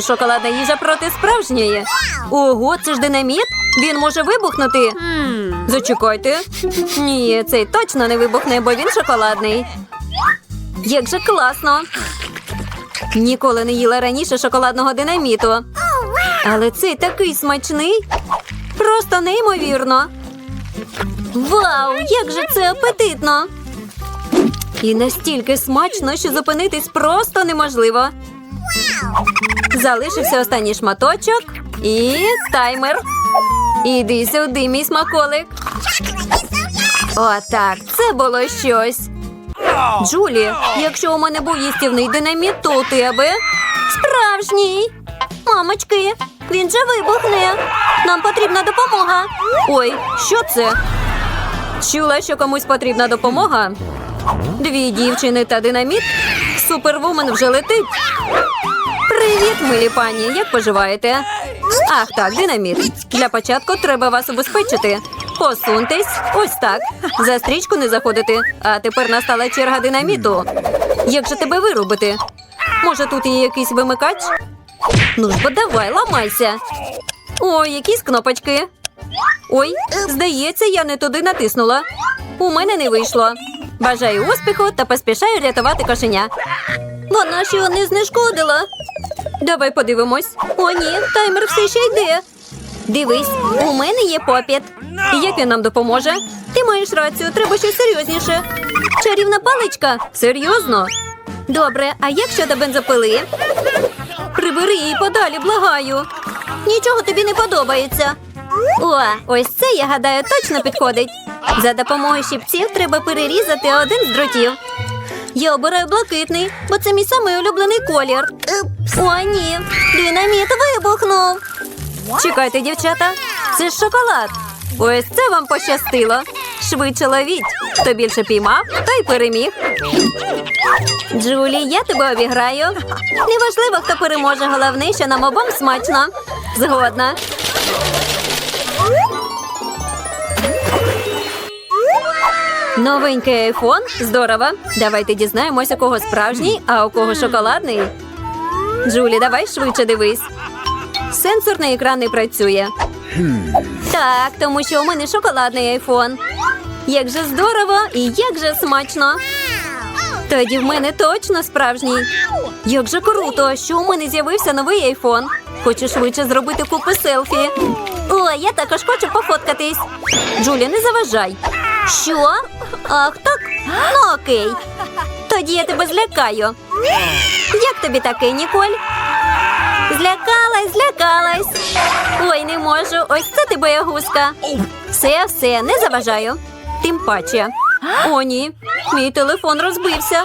Шоколадна їжа проти справжньої. Ого, це ж динаміт? Він може вибухнути. Зачекайте. Ні, цей точно не вибухне, бо він шоколадний. Як же класно. Ніколи не їла раніше шоколадного динаміту. Але цей такий смачний. Просто неймовірно. Вау, як же це апетитно! І настільки смачно, що зупинитись просто неможливо. Залишився останній шматочок і таймер. Іди сюди, мій смаколик. Отак, це було щось. Джулі, якщо у мене був їстівний динаміт, то у тебе справжній. Мамочки, він же вибухне. Нам потрібна допомога. Ой, що це? Чула, що комусь потрібна допомога. Дві дівчини та динаміт. Супервумен вже летить. Привіт, милі пані. Як поживаєте? Ах, так, динаміт. Для початку треба вас убезпечити. Посуньтесь, ось так. За стрічку не заходити. А тепер настала черга динаміту. Як же тебе вирубити? Може, тут є якийсь вимикач? Ну ж бо давай, ламайся. Ой, якісь кнопочки. Ой, здається, я не туди натиснула. У мене не вийшло. Бажаю успіху та поспішаю рятувати кошеня. Вона ж його не знешкодила. Давай подивимось. О, ні, таймер все ще йде. Дивись, у мене є попіт. Як він нам допоможе? Ти маєш рацію, треба щось серйозніше. Чарівна паличка? Серйозно? Добре, а як щодо бензопили? Прибери її подалі, благаю. Нічого тобі не подобається. О, ось це, я гадаю, точно підходить. За допомогою щипців треба перерізати один з дротів. Я обираю блакитний, бо це мій самий улюблений колір. О, ні, динаміт вибухнув. Чекайте, дівчата, це ж шоколад. Ось це вам пощастило. Швидше ловіть. Хто більше піймав, той переміг. Джулі, я тебе обіграю. Неважливо, хто переможе, головне, що нам обом смачно. Згодна. Новенький айфон? Здорово. Давайте дізнаємось, у кого справжній, а у кого шоколадний. Джулі, давай швидше дивись. Сенсорний екран не працює. Так, тому що у мене шоколадний айфон. Як же здорово і як же смачно. Тоді в мене точно справжній. Як же круто, що у мене з'явився новий айфон. Хочу швидше зробити купу селфі. О, я також хочу пофоткатись. Джулі, не заважай. Що? Ах, так? Ну окей. Тоді я тебе злякаю. Як тобі таке, Ніколь? Злякалась, злякалась. Ой, не можу. Ось це ти боягузка. Все, все, не заважаю. Тим паче. О, ні. Мій телефон розбився.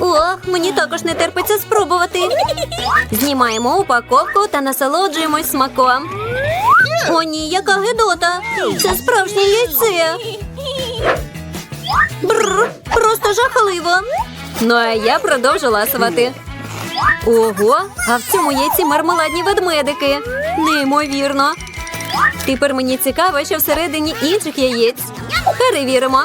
Ох, мені також не терпиться спробувати. Знімаємо упаковку та насолоджуємось смаком. О, ні, яка гидота! Це справжнє яйце. Бррр, просто жахливо. Ну а я продовжу ласувати. Ого, а в цьому яйці мармеладні ведмедики. Неймовірно. Тепер мені цікаво, що всередині інших яєць. Перевіримо.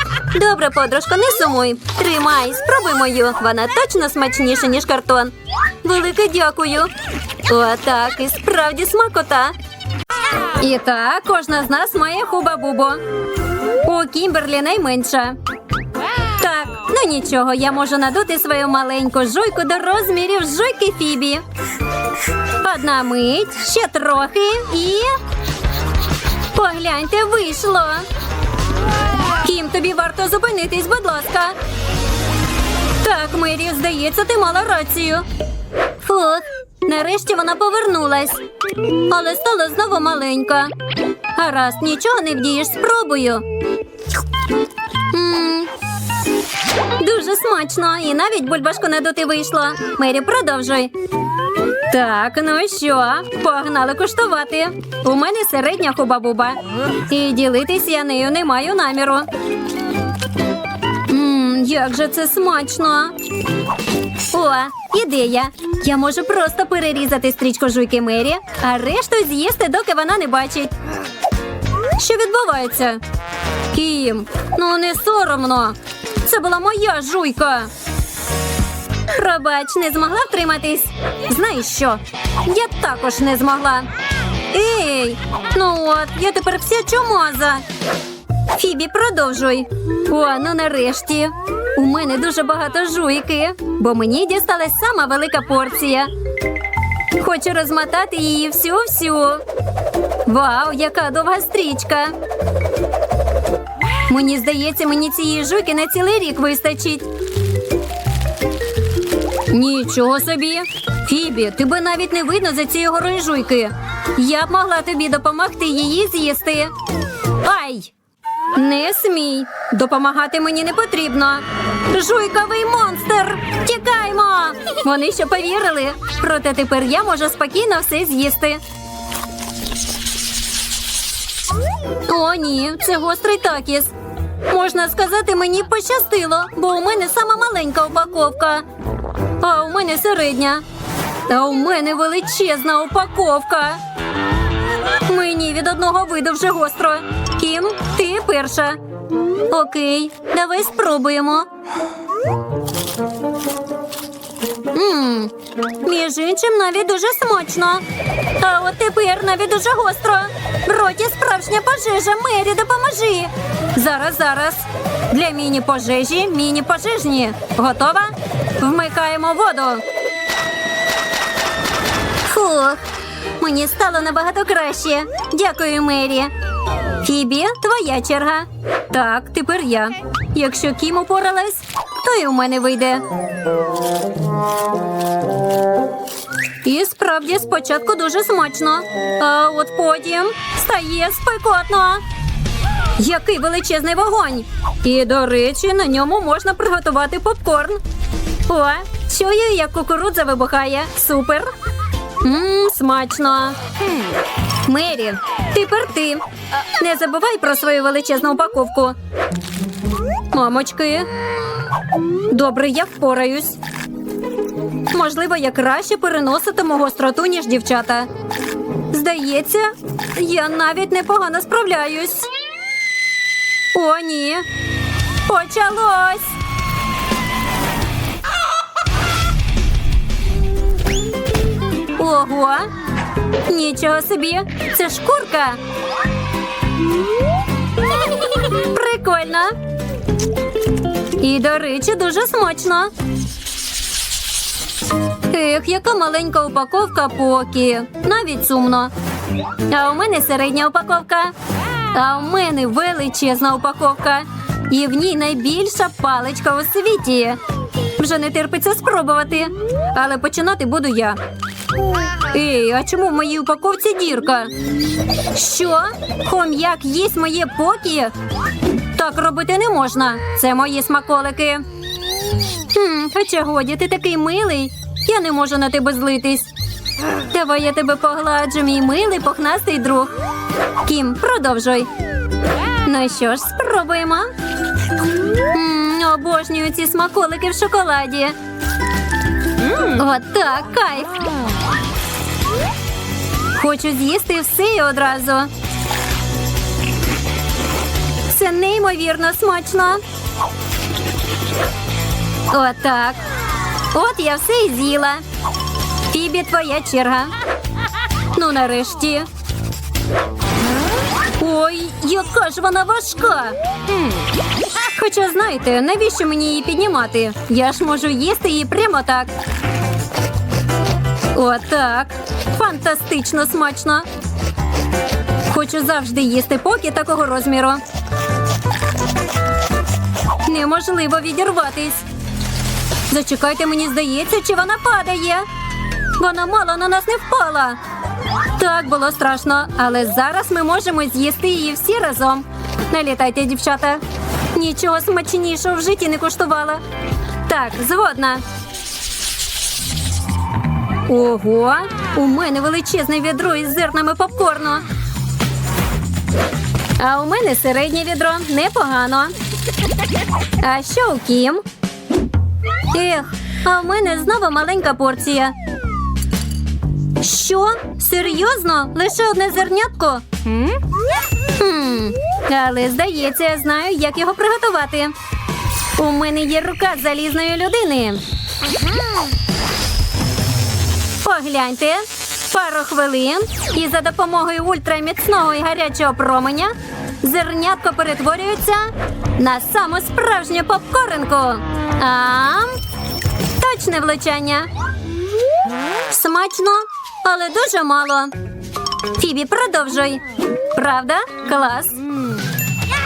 Добре, подружко, не сумуй. Тримай, спробуй мою. Вона точно смачніша, ніж картон. Велике дякую. О, так, і справді смакота. І так, кожна з нас має хуба-бубу. У Кімберлі найменша. Так, ну нічого, я можу надути свою маленьку жуйку до розмірів жуйки Фібі. Одна мить, ще трохи і. Погляньте, вийшло. Кім, тобі варто зупинитись, будь ласка. Так, Мері, здається, ти мала рацію. Фух, нарешті вона повернулась. Але стала знову маленька. Гаразд, нічого не вдієш, спробую. М, Дуже смачно, і навіть бульбашку надути вийшло. Мері, продовжуй. Так, ну що, погнали куштувати. У мене середня хуба-буба. І ділитись я нею не маю наміру. Мм, як же це смачно. О, ідея. Я можу просто перерізати стрічку жуйки Мері, а решту з'їсти, доки вона не бачить. Що відбувається? Кім, ну не соромно. Це була моя жуйка. Пробач, не змогла втриматись. Знаєш що? Я також не змогла. Ей, ну от, я тепер вся чумаза. Фібі, продовжуй. О, ну нарешті. У мене дуже багато жуйки, бо мені дісталась сама велика порція. Хочу розмотати її всю-всю. Вау, яка довга стрічка. Мені здається, мені цієї жуйки на цілий рік вистачить. Нічого собі. Фібі, тебе навіть не видно за цієї горої жуйки. Я б могла тобі допомогти її з'їсти. Ай! Не смій. Допомагати мені не потрібно. Жуйковий монстр! Тікаймо! Вони ще повірили. Проте тепер я можу спокійно все з'їсти. О, ні, це гострий такіс. Можна сказати, мені пощастило, бо у мене сама маленька упаковка. А у мене середня. А у мене величезна упаковка. Мені від одного виду вже гостро. Кім, ти перша. Окей, давай спробуємо. Мм, між іншим навіть дуже смачно. А от тепер навіть дуже гостро. Роті справжня пожежа. Мері, допоможи. Зараз, зараз. Для міні-пожежі міні-пожежні. Готова? Вмикаємо воду. Фух, мені стало набагато краще. Дякую, Мері. Фібі, твоя черга. Так, тепер я. Якщо Кім упоралась, то і у мене вийде. І справді спочатку дуже смачно, а от потім стає спекотно. Який величезний вогонь! І, до речі, на ньому можна приготувати попкорн. О, чую, як кукурудза вибухає. Супер. Мм, смачно. Мері, тепер ти. Не забувай про свою величезну упаковку. Мамочки. Добре, я впораюсь. Можливо, я краще переноситиму гостроту, ніж дівчата. Здається, я навіть непогано справляюсь. О, ні. Почалось. Ого. Нічого собі. Це шкурка. Прикольно. І, до речі, дуже смачно. Ех, яка маленька упаковка поки. Навіть сумно. А у мене середня упаковка. А у мене величезна упаковка. І в ній найбільша паличка у світі. Вже не терпиться спробувати. Але починати буду я. Ей, а чому в моїй упаковці дірка? Що? Хом'як їсть моє покі? Так робити не можна. Це мої смаколики. Хм, Хоча годі, ти такий милий. Я не можу на тебе злитись. Давай я тебе погладжу, мій милий пухнастий друг. Кім, продовжуй. Ну що ж, спробуємо. М, обожнюю ці смаколики в шоколаді. Отак, кайф. Хочу з'їсти все одразу. Це неймовірно смачно. Отак. От я все і з'їла. Фібі, твоя черга. Ну, нарешті. Ой, яка ж вона важка. Хоча знаєте, навіщо мені її піднімати? Я ж можу їсти її прямо так. Отак. Фантастично смачно. Хочу завжди їсти поки такого розміру. Неможливо відірватись. Зачекайте, мені здається, чи вона падає. Вона мало на нас не впала. Так було страшно, але зараз ми можемо з'їсти її всі разом. Налітайте, дівчата. Нічого смачнішого в житті не коштувала. Так, згодна. Ого, у мене величезне відро із зернами попкорну. А у мене середнє відро непогано. А що у Кім? Ех, а в мене знову маленька порція. Що? Серйозно? Лише одне зернятко? Хм, але здається, я знаю, як його приготувати. У мене є рука залізної людини. Погляньте, пару хвилин, і за допомогою ультраміцного і гарячого променя зернятко перетворюється на саму справжню попкоринку. Ам! Точне влучання. Смачно, але дуже мало. Фібі, продовжуй. Правда? Клас.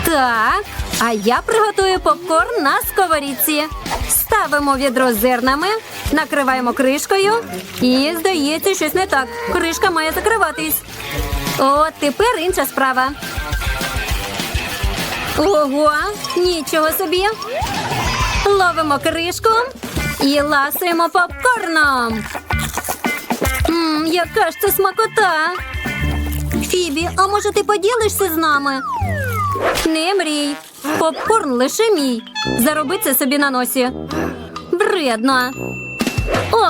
Так, а я приготую попкорн на сковорідці. Ставимо відро з зернами, накриваємо кришкою. І, здається, щось не так. Кришка має закриватись. От тепер інша справа. Ого, нічого собі. Ловимо кришку і ласуємо попкорном. Мм, яка ж це смакота. Фібі, а може ти поділишся з нами? Не мрій. Попкорн лише мій. Зароби це собі на носі. Вредно. О,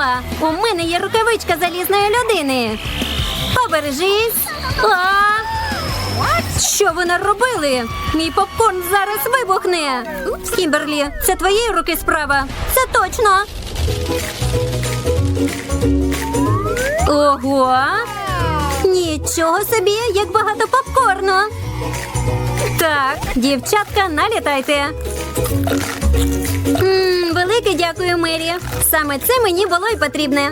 у мене є рукавичка залізної людини. Побережись. А! Що ви наробили? Мій попкорн зараз вибухне. Кімберлі, це твоєї руки справа. Це точно. Ого. Нічого собі, як багато попкорну. Так, дівчатка, налітайте. М, велике дякую, Мері. Саме це мені було й потрібне.